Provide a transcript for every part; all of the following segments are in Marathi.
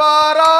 para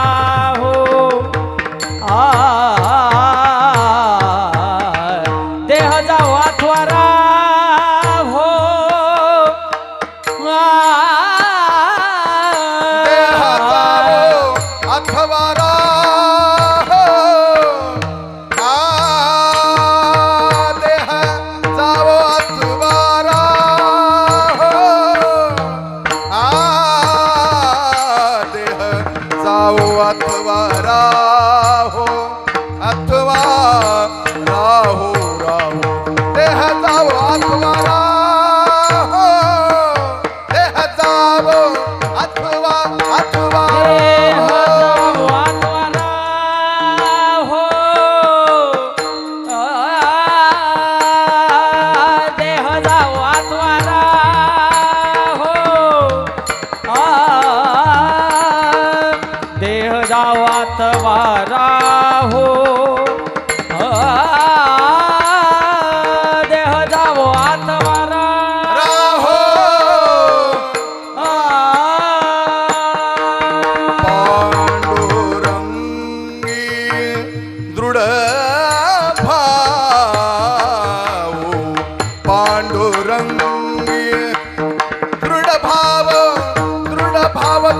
हरा हो। देह जावो आत्मारा राहो। पांडुरंगी दृढ भाव। पांडुरंगी दृढ भाव दृढ भाव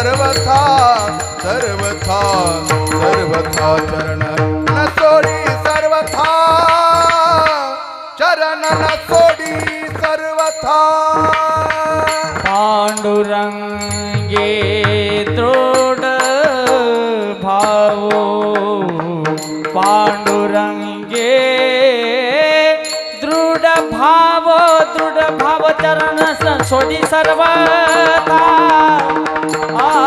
सर्वथा सर्वथा सर्वथा चरण न सोडी सर्वथा. चरण न सोडी सर्वथा. पांडुरंगे द्रोड भावो पांडुरंगे दृढ भाव दृढ भाव चरण सोडी सर्वथा.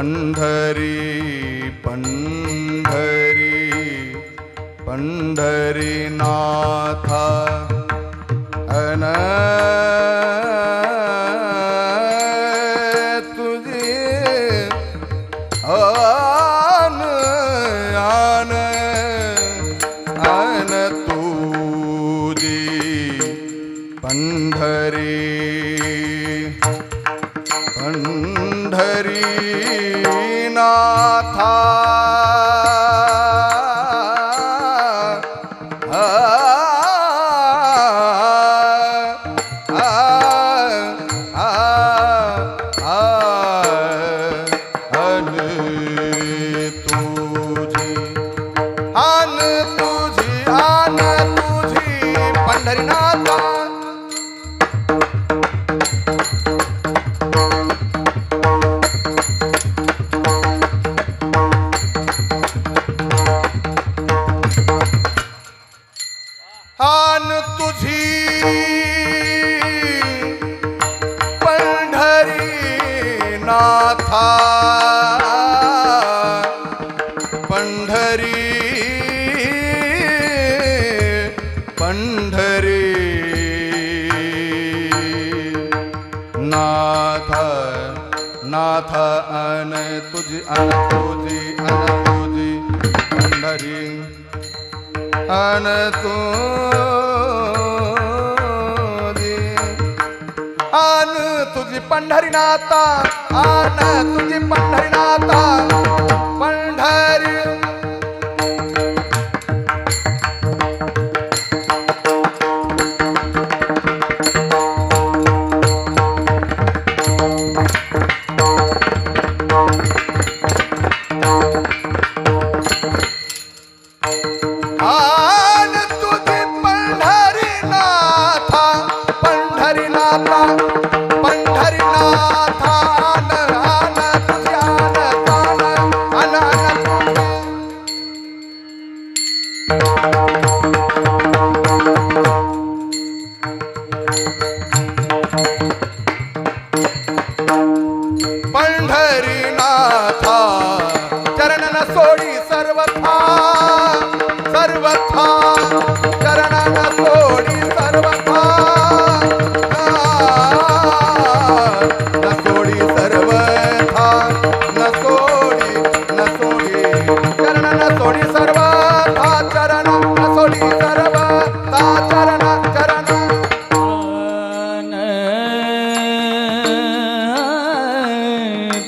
पंढरी पंढरी पंढरी नाथा अन হা नाथा पंढरी पंढरी। नाथ नाथ अन तुझी अन तुझी अन तुझी पंढरी। अन तुझी आन तुझी आन तुझी पंढरीनाथा पंढरी. आन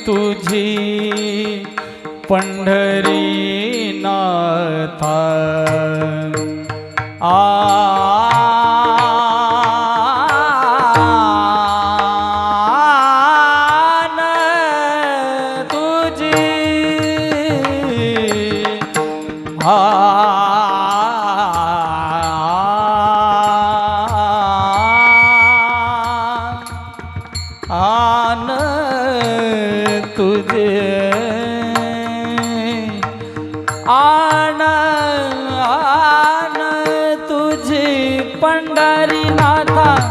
तुझी पंढरी नाथा आ तुझी. पंढरी नाथा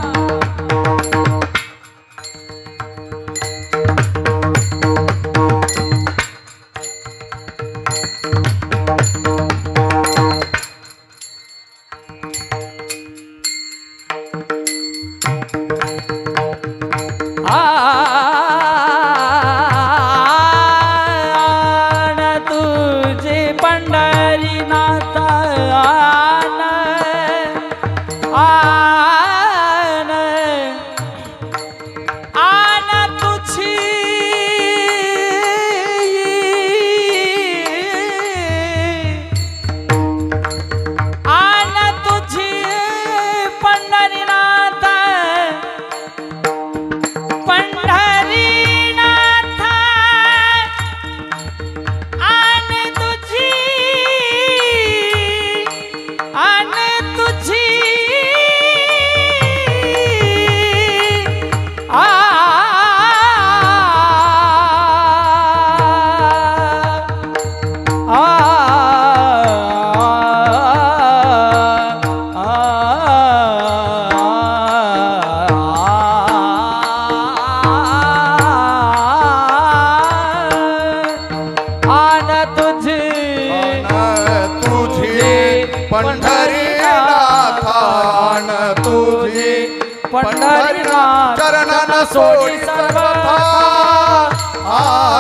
पंढरीनाथान तुझी. पंढरीनाथ चरणन सोडी सर्वथा.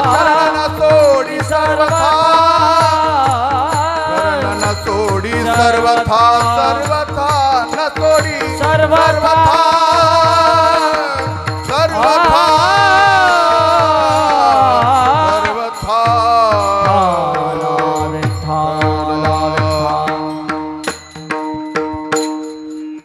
चरणन सोडी सर्वथा. चरणन सोडी सर्वथा सर्वथा. न सोडी सर्वथा.